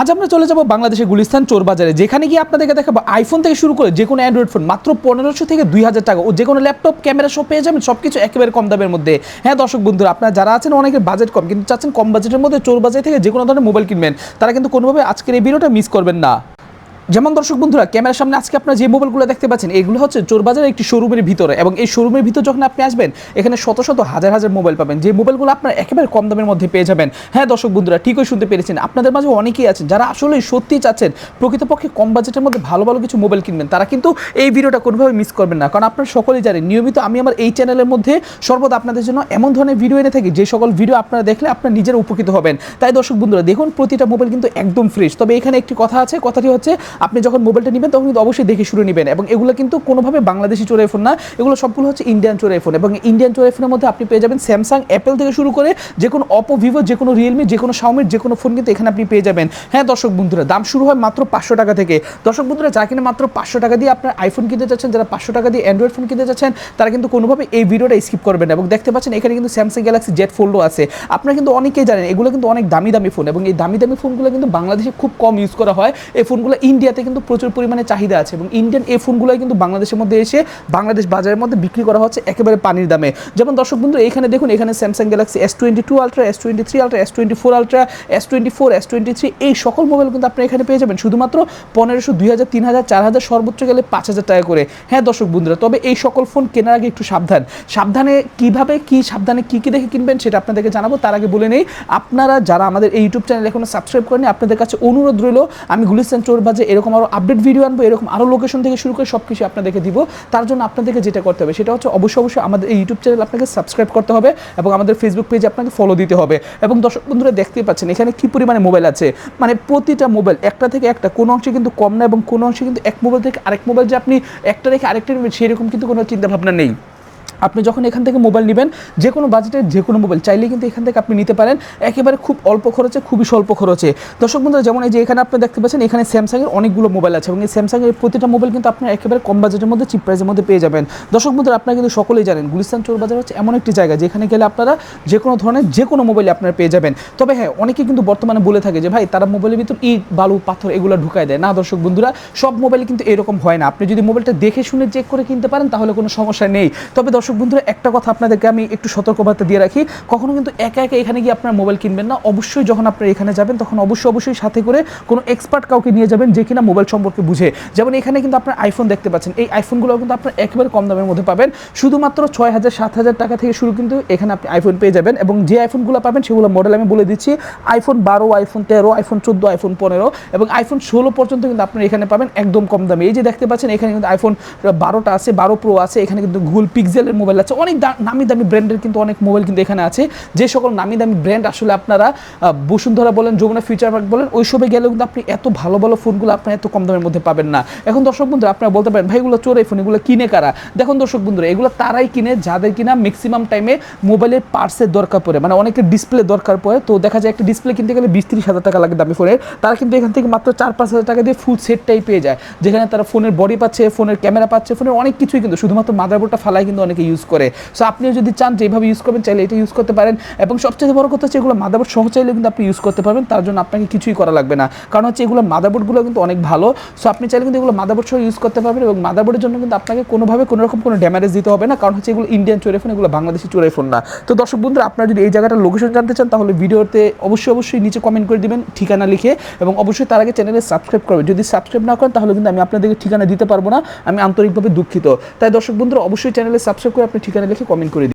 আজ আমরা চলে যাব বাংলাদেশের গুলিস্তান চোর বাজারে, যেখানে গিয়ে আপনাদেরকে দেখাবো আইফোন থেকে শুরু করে যে কোনো অ্যান্ড্রয়েড ফোন মাত্র পনেরোশো থেকে দুই হাজার টাকা। ও যে কোনো ল্যাপটপ ক্যামেরা সব পেয়ে যাবেন সব কিছু একেবারে কম দামের মধ্যে। হ্যাঁ দর্শক বন্ধুরা, আপনারা যারা আছেন, অনেকের বাজেট কম, কিন্তু চাচ্ছেন কম বাজেটের মধ্যে চোর বাজার থেকে যে কোনো ধরনের মোবাইল কিনবেন, তারা কিন্তু কোনোভাবে আজকের এই ভিডিওটা মিস করবেন না। যেমন দর্শক বন্ধুরা, ক্যামেরার সামনে আজকে আপনারা যে মোবাইলগুলো দেখতে পাচ্ছেন, এগুলো হচ্ছে চোরবাজারের একটি শোরুমের ভিতরে এবং এই শোরুমের ভিতর যখন আপনি আসবেন, এখানে শত শত হাজার হাজার মোবাইল পাবেন। যে মোবাইলগুলো আপনার একেবারে কম দামের মধ্যে পেয়ে যাবেন। হ্যাঁ দর্শক বন্ধুরা, ঠিকই শুনতে পেরেছেন। আপনাদের মাঝে অনেকেই আছেন যারা আসলে সত্যিই চাচ্ছেন প্রকৃতপক্ষে কম বাজেটের মধ্যে ভালো ভালো কিছু মোবাইল কিনবেন। তারা কিন্তু এই ভিডিওটা কোনোভাবে মিস করবেন না। কারণ আপনারা সকলেই জানেন, নিয়মিত আমি আমার এই চ্যানেলের মধ্যে সর্বদা আপনাদের জন্য এমন ধরনের ভিডিও এনে থাকি, যে সকল ভিডিও আপনারা দেখলে আপনারা নিজের উপকৃত হবেন। তাই দর্শক বন্ধুরা, দেখুন প্রতিটা মোবাইল কিন্তু একদম ফ্রেশ তবে এখানে একটি কথা আছে, কথাটি হচ্ছে আপনি যখন মোবাইলটা নেবেন, তখন কিন্তু অবশ্যই দেখে শুরু নেবেন এবং এগুলো কিন্তু কোনোভাবে বাংলাদেশি চোরাই ফোন না, এগুলো সবগুলো হচ্ছে ইন্ডিয়ান চোরাই ফোন এবং ইন্ডিয়ান চোরাই ফোনের মধ্যে আপনি পেয়ে যাবেন স্যামসাং অ্যাপেল থেকে শুরু করে যে কোনো অপো ভিভো যে কোনো রিয়েলমি যে কোনো শাওমির যে কোনো ফোন কিন্তু এখানে আপনি পেয়ে যাবেন। হ্যাঁ দর্শক বন্ধুরা, দাম শুরু হয় মাত্র পাঁচশো টাকা থেকে। দর্শক বন্ধুরা যা কিনে মাত্র পাঁচশো টাকা দিয়ে আপনার আইফোন কিনতে চাচ্ছেন, যারা পাঁচশো টাকা দিয়ে অ্যান্ড্রয়েড ফোন কিনতে চাচ্ছেন, তারা কিন্তু কোনোভাবে এই ভিডিওটা স্কিপ করবেন এবং দেখতে পাচ্ছেন এখানে কিন্তু স্যামসাং গ্যালাক্সি জেড ফোল্ডও আছে। আপনারা কিন্তু অনেকেই জানেন, এগুলো কিন্তু অনেক দামি দামি ফোন এবং এই দামি দামি ফোনগুলো কিন্তু বাংলাদেশে খুব কম ইউজ করা হয়। এই ফোনগুলো ইন্ডিয়াতে কিন্তু প্রচুর পরিমাণে চাহিদা আছে এবং ইন্ডিয়ান এই ফোনগুলোই কিন্তু বাংলাদেশের মধ্যে এসে বাংলাদেশ বাজারের মধ্যে বিক্রি করা হচ্ছে একেবারে পানির দামে। যেমন দর্শক বন্ধু এখানে দেখুন, এখানে Samsung Galaxy S twenty two ultra S twenty three ultra S twenty four ultra S twenty four S twenty three এই সকল মোবাইল কিন্তু আপনি এখানে পেয়ে যাবেন। শুধুমাত্র পনেরোশো, দুই হাজার, তিন হাজার, চার হাজার সর্বোচ্চ গেলে পাঁচ হাজার টাকা করে। হ্যাঁ দর্শক বন্ধুরা, তবে এই সকল ফোন কেনার আগে একটু সাবধান। সাবধানে কীভাবে, কি সাবধানে কি কি দেখে কিনবেন সেটা আপনাদেরকে জানাব। তার আগে বলে নেই, আপনারা যারা আমাদের এই ইউটিউব চ্যানেল এখনও সাবস্ক্রাইব করেনি আপনাদের কাছে অনুরোধ রইল, আমি গুলিস্তান চোর বাজে এরকম আরও আপডেট ভিডিও আনব, এরকম আরও লোকেশন থেকে শুরু করে সব কিছু আপনাদেরকে দিব। তার জন্য আপনাদেরকে যেটা করতে হবে, সেটা হচ্ছে অবশ্যই অবশ্যই আমাদের এই ইউটিউব চ্যানেল আপনাকে সাবস্ক্রাইব করতে হবে এবং আমাদের ফেসবুক পেজে আপনাকে ফলো দিতে হবে। এবং দর্শক বন্ধুরা দেখতেই পাচ্ছেন, এখানে কি পরিমাণে মোবাইল আছে? মানে প্রতিটা মোবাইল একটা থেকে একটা, কোনো অংশে কিন্তু কম না এবং কোনো অংশে কিন্তু এক মোবাইল থেকে আরেক মোবাইল যে আপনি একটা রেখে আরেকটা নেবেন সেরকম কিন্তু কোনো চিন্তা ভাবনা নেই। আপনি যখন এখান থেকে মোবাইল নেবেন যে কোনো বাজেটের যে কোনো মোবাইল চাইলে কিন্তু এখান থেকে আপনি নিতে পারেন। একেবারে খুব অল্প খরচে, খুবই স্বল্প খরচে। দর্শক বন্ধুরা, যেমন এই যে এখানে আপনি দেখতে পাচ্ছেন, এখানে স্যামসাংয়ের অনেকগুলো মোবাইল আছে এবং এই স্যামসাংয়ের প্রতিটা মোবাইল কিন্তু আপনার একেবারে কম বাজেটের মধ্যে চিপ প্রাইসের মধ্যে পেয়ে যাবেন। দর্শক বন্ধুরা, আপনারা কিন্তু সকলেই জানেন, গুলিস্তান চোর বাজার হচ্ছে এমন একটি জায়গা, যেখানে গেলে আপনারা যে কোনো ধরনের যে কোনো মোবাইল আপনারা পেয়ে যাবেন। তবে হ্যাঁ অনেকে কিন্তু বর্তমানে বলে থাকে যে, ভাই, তারা মোবাইলের ভিতর ইট, বালু, পাথর এগুলো ঢুকায় দেয়। না দর্শক বন্ধুরা, সব মোবাইল কিন্তু এরকম হয় না। আপনি যদি মোবাইলটা দেখে শুনে চেক করে কিনতে পারেন, তাহলে কোনো সমস্যা নেই। তবে দর্শক বন্ধুরা, একটা কথা আপনাদেরকে আমি একটু সতর্কবার্তা দিয়ে রাখি। কখনো কিন্তু একা একা এখানে গিয়ে আপনার মোবাইল কিনবেন না। অবশ্যই যখন আপনার এখানে যাবেন, তখন অবশ্যই অবশ্যই সাথে করে কোনো এক্সপার্ট কাউকে নিয়ে যাবেন যে কিনা মোবাইল সম্পর্কে বুঝে। যেমন এখানে কিন্তু আপনার আইফোন দেখতে পাচ্ছেন। এই আইফোনগুলো কিন্তু আপনার একেবারে কম দামের মধ্যে পাবেন। শুধুমাত্র ছয় হাজার, সাত হাজার টাকা থেকে শুরু কিন্তু এখানে আপনি আইফোন পেয়ে যাবেন এবং যে আইফোনগুলো পাবেন, সেগুলো মডেল আমি বলে দিচ্ছি। আইফোন বারো আইফোন তেরো আইফোন চোদ্দ আইফোন পনেরো এবং আইফোন ষোলো পর্যন্ত কিন্তু আপনার এখানে পাবেন একদম কম দামে। এই যে দেখতে পাচ্ছেন, এখানে কিন্তু আইফোন বারোটা আছে, বারো প্রো আছে। এখানে কিন্তু গুগল পিক্সেলের মোবাইল আছে। অনেক নামি দামি ব্র্যান্ডের কিন্তু অনেক মোবাইল কিন্তু এখানে আছে। যে সকল নামি দামি ব্র্যান্ড আসলে আপনারা বসুন্ধরা বলেন, যমুনা ফিউচার পার্ক বলেন, ওইসবে গেলেও কিন্তু আপনি এত ভালো ভালো ফোনগুলো আপনার এত কম দামের মধ্যে পাবেন না। এখন দর্শক বন্ধুরা, আপনারা বলতে পারেন, ভাই, এগুলো চোর এই ফোন এগুলো কিনে কারা? দেখুন দর্শক বন্ধুরা, এগুলো তারাই কিনে, যাদের কিনা ম্যাক্সিমাম টাইমে মোবাইলের পার্সের দরকার পড়ে। মানে অনেকের ডিসপ্লে দরকার পড়ে। তো দেখা যায় একটা ডিসপ্লে কিনতে গেলে বিশ তিরিশ হাজার টাকা লাগে দামি ফোনের তারা কিন্তু এখান থেকে মাত্র চার পাঁচ হাজার টাকা দিয়ে ফুল সেটটাই পেয়ে যায়। যেখানে তারা ফোনের বডি পাচ্ছে ফোনের ক্যামেরা পাচ্ছে ফোনের অনেক কিছুই কিন্তু, শুধুমাত্র মাদারবোর্ডটা ফালাই কিন্তু অনেকে ইউজ করে। সো আপনিও যদি চান যে ইউজ করবেন, চাইলে এটা ইউজ করতে পারেন। এবং সবচেয়ে বড় কথা হচ্ছে এগুলো মাদারবোর্ড সহ চাইলে কিন্তু আপনি ইউজ করতে পারবেন, তার জন্য আপনাকে কিছুই করা লাগবে না। কারণ হচ্ছে এগুলো মাদারবোর্ডগুলো কিন্তু অনেক ভালো। সো আপনি চাইলে কিন্তু এগুলো মাদারবোর্ড সহ ইউজ করতে পারবেন এবং মাদারবোর্ডের জন্য কিন্তু আপনাকে কোনোভাবে কোনো রকম কোনো ড্যামেজ দিতে হবে না। কারণ হচ্ছে এগুলো ইন্ডিয়ান চোরে ফোন এগুলো বাংলাদেশি চোরে ফোন না। তো দর্শক বন্ধুরা, আপনারা যদি এই জায়গাটার লোকেশন জানতে চান, তাহলে ভিডিওতে অবশ্যই অবশ্যই নিচে কমেন্ট করে দিবেন, ঠিকানা লিখে। এবং অবশ্যই তার আগে চ্যানেলে সাবস্ক্রাইব করবেন। যদি সাবস্ক্রাইব না করেন, তাহলে কিন্তু আমি আপনাদেরকে ঠিকানা দিতে পারব না। আমি আন্তরিকভাবে দুঃখিত। তাই দর্শক বন্ধুরা, অবশ্যই চ্যানেলে সাবস্ক্রাইব করে আপনি ঠিকানা লিখে কমেন্ট করে